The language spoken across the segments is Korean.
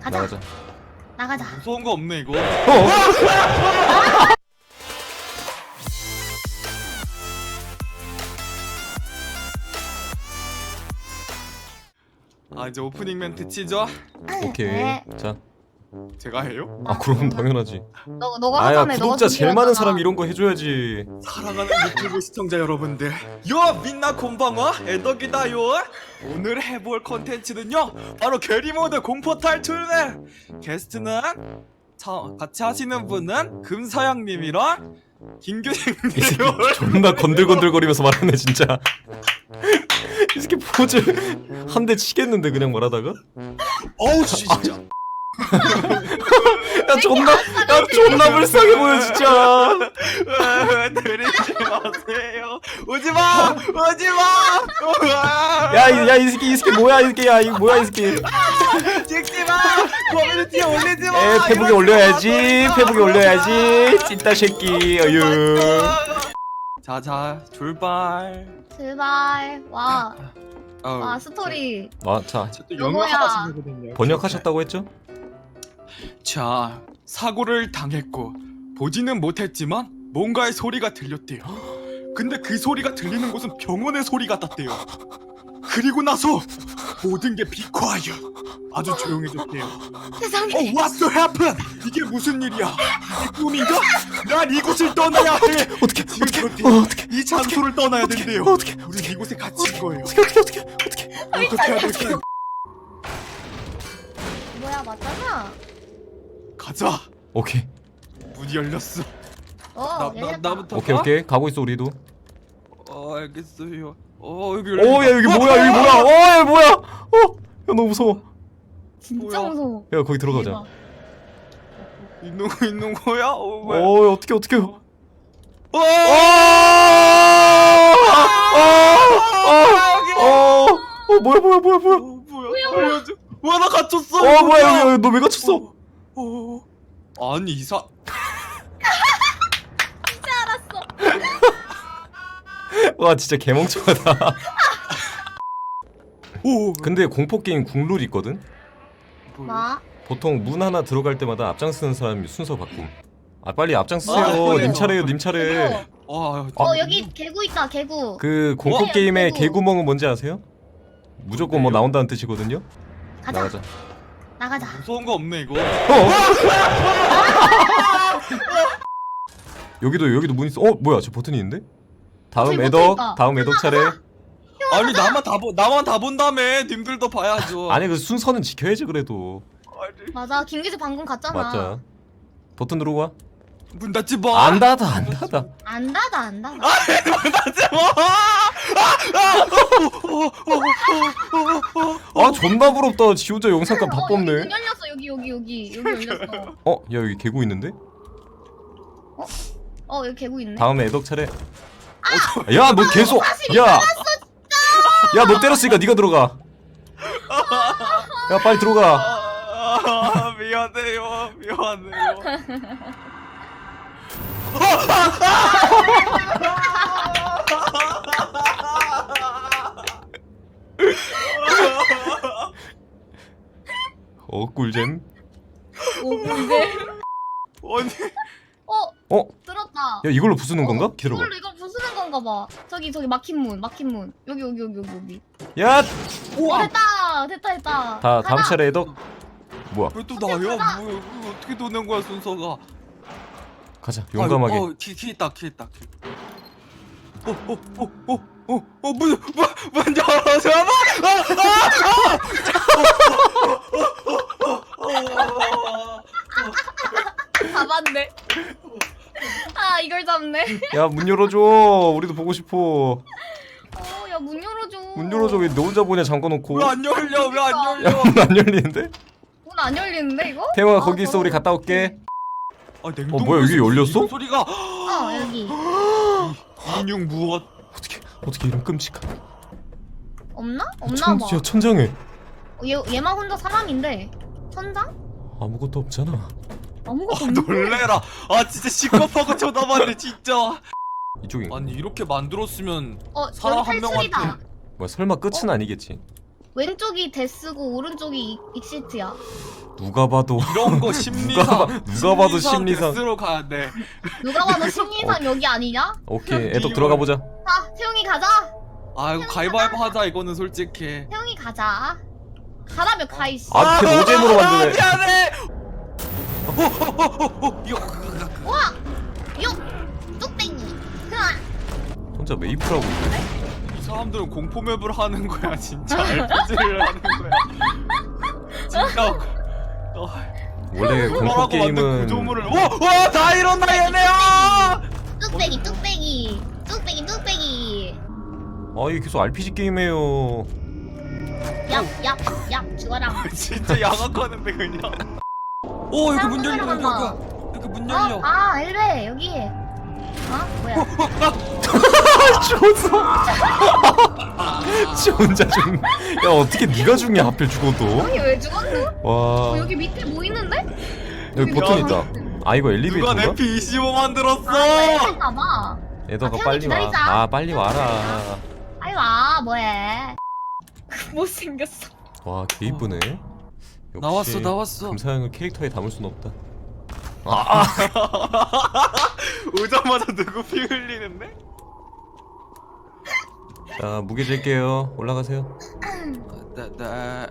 가자. 나가자. 나가자. 무서운 거 없네 이거. 어? 아 이제 오프닝 멘트 치죠? 오케이. 네. 자. 제가 해요? 아 그럼 당연하지. 너 너가 아야 하자며. 구독자 제일 많은 사람 이런 거 해줘야지. 사랑하는 유튜브 시청자 여러분들 요 민나 곤방와 애덕이다요 오늘 해볼 컨텐츠는요 바로 게리모드 공포 탈출네 게스트는 자, 같이 하시는 분은 금사양님이랑 이 새끼 김규생님 존나 건들건들거리면서 말하네 진짜. 이 새끼 포즈 한 대 치겠는데 그냥 말하다가? 어우 진짜 야 존나 야 존나 불쌍해 보여 진짜. 때리지 마세요 오지 마 오지 마 야이야이 새끼 이 새끼 뭐야 이 새끼 야 이거 뭐야 이 새끼. 찍지 마 커뮤니티에 올리지 마 에 페북에 올려야지 페북에 올려야지 찐따 새끼 어유. 자자 출발 제발. 와. 어우, 와 스토리. 아자 저또 이거 영어 뭐야? 하시거든요 번역하셨다고 했죠? 자, 사고를 당했고 보지는 못했지만 뭔가의 소리가 들렸대요. 근데 그 소리가 들리는 곳은 병원의 소리 같았대요. 그리고 나서 모든 게 비콰이어. 아주 조용해졌대요. 세상에. 어, what's happen? 이게 무슨 일이야? 이 꿈인가? 난 이곳을 떠나야 해. 어떻게 어떻게 어, 어떻게 이 장소를 떠나야 된대요. 어떻게 우리 이곳에 갇힌 거예요. 어떻게 어떻게 어떻게 어떻게 어떻게 해야 될까요? 뭐야 맞잖아. 가자. 오케이 문이 열렸어. 어 나, 나, 열렸다. 나부터 오케이 가? 오케이 가고 있어 우리도. 어 알겠어요. 어 여기 열려. 오야 여기 뭐야 여기 뭐야 어야 뭐야 어야 너무 무서워. 진짜 뭐야? 무서워. 야 거기 들어가자. 대박. 있는 거 있는 거야? 어 뭐야? 어 어떻게 어떻게 어! 어어어 뭐야 뭐야 뭐야 뭐야 어, 뭐야? 알려줘. 와나 갇혔어. 어 뭐야 여기 너왜 갇혔어? 어, 어. 아니 이사. 와 진짜 개멍청하다. 오. 근데 공포 게임 국룰 있거든. 뭐? 보통 문 하나 들어갈 때마다 앞장서는 사람이 순서 바꿈. 아 빨리 아, 앞장서세요. 그래요. 님 차례요 님 차례. 아, 어 여기 개구 있다 개구. 그 공포 어? 게임의 개구. 개구멍은 뭔지 아세요? 무조건 뭐 나온다는 뜻이거든요. 가자. 나가자. 나가자. 무서운 거 없네 이거. 어? 여기도 여기도 문 있어. 어 뭐야 저 버튼이 있는데? 다음 저기 애덕 있다. 다음 애덕 차례. 아니 나만 다 보, 나만 다 본다며. 님들도 봐야죠. 아니 그 순서는 지켜야지 그래도. 아니, 맞아 김기재 방금 갔잖아. 맞자. 버튼 누르고 와. 문 닫지 마. 안 닫아 안 닫아. 안 닫아 안 닫아. 문 닫지 마. 아 존나 부럽다. 지 혼자 영상감 다 어, 여기 뽑네. 문 열렸어 여기 여기 여기 여기 열렸어. 어? 야 여기 개구 있는데? 어 여기 개구 있네. 다음 애덕 차례. 야너 계속 야. 야 너 때렸으니까 네가 들어가. 야 빨리 들어가. 아, 미안해요. 미안해요. 어 꿀잼. 오 근데. 아니, 어 어? 들었다. 야 이걸로 부수는 건가? 기다려봐. 이걸로 이거 부수는 건가 봐. 저기 저기 막힌 문 막힌 문. 여기 여기 여기 여기 여기. 야. 어 됐다 됐다 됐다. 다 다음 가자. 차례 애덕. 뭐야? 왜 또 나요? 뭐 이거 어떻게 도는 거야 순서가? 가자 용감하게. 어, 키, 키 있다, 키 있다, 키. 어, 어, 어, 어, 어, 어, 문, 문, 문 열어, 잠깐만! 잡았네. 아 이걸 잡네. 야 문 열어줘. 우리도 보고 싶어. 어 야 문 열어줘. 문 열어줘. 왜 너 혼자 보냐 잠궈놓고. 왜 안 열려? 왜 안 열려? 문안 열리는데? 문안 열리는데 이거? 태영아 아, 거기 있어. 저거- 우리 갔다 올게. 아, 냉동. 어, 뭐야, 여기 열렸어? 소리가. 어 여기 인육 무엇? 어떻게 어떻게 이런 끔찍한. 없나? 없나 천, 봐. 야 천장에 얘 얘만 혼자 사람인데 천장? 아무것도 없잖아. 아무것도 아, 없는데. 놀래라. 아, 진짜 시겁하고 쳐다봤네, 진짜. 이쪽에 아니, 이렇게 만들었으면 어 사람 여기 한 탈출이다. 명한테. 뭐야 설마 끝은 어? 아니겠지? 왼쪽이 데스고 오른쪽이 이- 익시트야. 누가 봐도 이런 거 심리상 봐- 누가 봐도 심리상. 데스로 가야 돼 누가 봐도 심리상 여기 아니냐? 오케이 애덕 들어가 보자 자 태용이 가자. 아이고 가위바위보 하자 이거는 솔직히 태용이 가자. 가라며 가이씨. 아 걔 노잼으로 만드네 미안해 이거 와! 요! 뚝배기! 흐아! 혼자 메이플하고 있네 이 사람들은 공포맵을 하는 거야 진짜 RPG를 하는 거야 진짜 어, 원래 공포 뭐라고 만든 게임은 구조물을 와와다 이런다 얘네야 뚝배기 뚝배기! 뚝배기 뚝배기! 아 이게 계속 RPG 게임이에요 얍! 얍! 얍! 죽어라! 진짜 양악하는데 그냥 오 여기 문 열려 여기. 여기 여기 문 어? 열려 아 엘베 여기! 어? 뭐야? 죽었어 지 혼자 죽 야 어떻게 네가 죽냐 하필 죽어도 형이 왜 죽었노? 어, 와 여기 밑에 뭐 있는데? 여기 버튼 있다 아 이거 누가 엘리베이터인가? 내 P25 만들었어 아 애덕아 아, 빨리 기다리자. 와아 빨리 와라 빨리 와 뭐해 못생겼어 와 개 이쁘네 역시 나왔어 나왔어 금사형을 캐릭터에 담을 순 없다 아, 아. 오자마자 누구 피 흘리는데? 자 무게 잴게요 올라가세요 네, 네.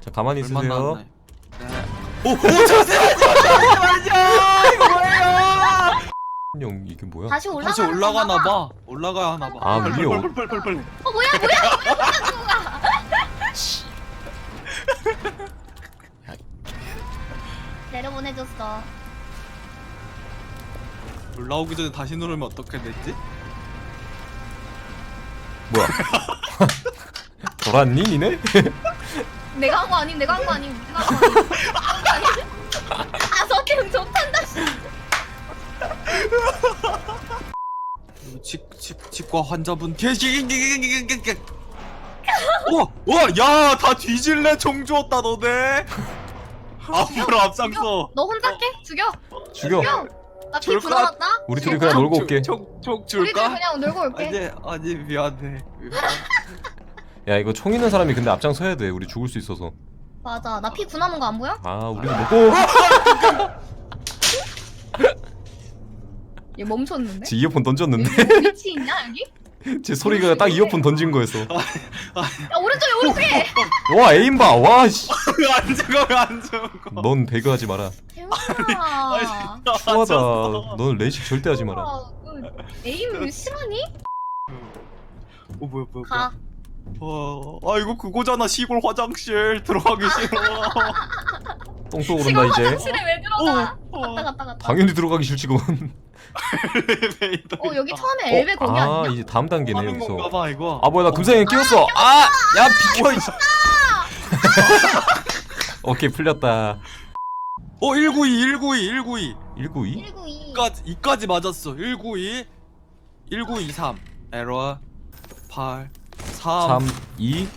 자 가만히 얼마 있으세요 나왔나요? 네. 오, 오, 잠시만요, 잠시만요, 이거 뭐예요? 형 이게 뭐야? 다시 올라가 다시 올라가나 봐. 올라가야 하나 봐. 아, 빨리, 빨리. 어 뭐야 뭐야 내려보내줬어 올라오기 전에 다시 누르면 어떻게 되지? 뭐야? 돌았니 니네? 내가 한 거 아님 내가 한 거 아님 내가 한 거 아님 아 서태웅 좋단다 씨. 치, 치, 치과 환자분 계시. 와, 와, 야, 다 뒤질래 총 주었다 너네. 앞으로 앞장서. 너 혼자 깨 죽여 죽여 나피 줄까? 불어났다 우리 둘이 그냥 놀고 올게 총, 총 우리들 줄까? 그냥 놀고 올게 아니, 아니 미안해. 야 이거 총 있는 사람이 근데 앞장서야 돼 우리 죽을 수 있어서 맞아 나 피 구남은 거 안 보여? 아 우리도 먹고 얘 멈췄는데? 제 이어폰 던졌는데 여기 위치 있냐 여기? 제 소리가 딱 이어폰 던진 거였어. 야 오른쪽에 오른쪽에! 와 에임 봐 와 씨. 왜안 죽어 왜안 죽어? 넌 배그하지 마라. 태웅아 추하다. 넌 레이식 절대 하지 마라. 아, 너 에임 심하니? 어 뭐야 뭐야 가. 뭐야. 와, 아 이거 그거잖아 시골 화장실. 들어가기 싫어. 똥 쏘고 시골 그런다 이제. 화장실에 왜 들어가? 어, 어. 갔다 갔다 갔다. 당연히 들어가기 싫지 그건 엘리베이터. 어 여기 처음에 엘베 거기 아 아니야? 이제 다음 단계네 하는 건가 여기서 봐 이거. 아 뭐야 나 금상에 끼웠어 아 야 비켜 이 씨. 오케이 풀렸다 어 192, 192, 192. 192 192 이까지 이까지 맞았어. 192, 1923. 에러 8, 3, 3 2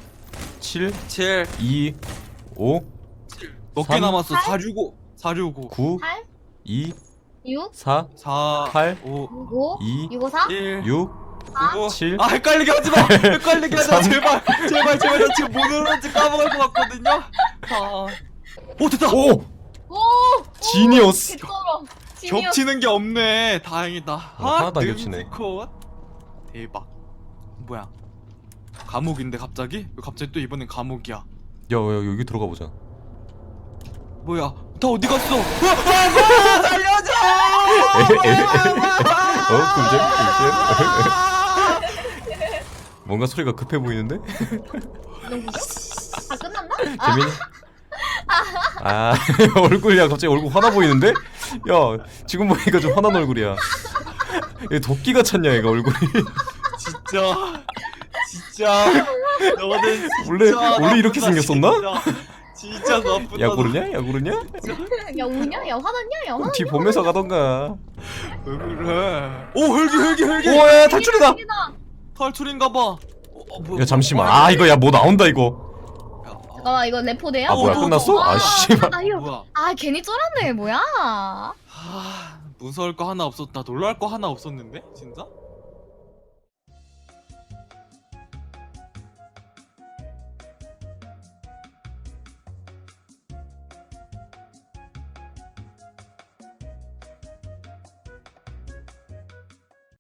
7 7. 2 5 몇개 삼, 남았어? 팔? 465, 465, 9 8 2 6 4 4, 팔, 5, 5 2 6 5 4 1, 6 9. 칠. 아 헷갈리게 하지 마. 헷갈리게 하지 마. 삼. 제발, 제발, 제발. 나 지금 뭐 누르는지 까먹을 것 같거든요. 4. 오 됐다. 오! 오! 지니어스. 개쩔어 지니어스 겹치는 게 없네. 다행이다. 어, 하나도 안 겹치네. 대박. 뭐야? 감옥인데 갑자기? 왜 갑자기 또 이번엔 감옥이야? 야, 야 여기 들어가 보자. 뭐야? 다 어디 갔어? 와, 살 어, 꿀잼, 꿀잼. 뭔가 소리가 급해 보이는데? 다 끝났나? 재민이? 아, 얼굴이야 갑자기 얼굴 화나 보이는데? 야, 지금 보니까 좀 화난 얼굴이야. 얘 도끼가 찼냐 얘가 얼굴이? 진짜, 진짜. 너는 진짜 원래- 원래 이렇게 생겼었나? 진짜, 진짜 나쁘다. 야 고르냐? 야 고르냐? 야 우냐? 야 화났냐? 야 화났냐? 뒤 보면서 가던가. 왜 그래? 오 헬기 헬기 헬기. 오야 탈출이다. 탈출인가 봐. 어, 어, 뭐야, 야 잠시만. 아 이거 야 뭐 나온다 이거. 야, 아, 잠깐만 이거 레포대야? 아 뭐야 어, 끝났어? 어, 아 씨발. 아 이거 뭐야? 아 괜히 쫄았네 뭐야? 하, 무서울 거 하나 없었다. 놀랄 거 하나 없었는데? 진짜?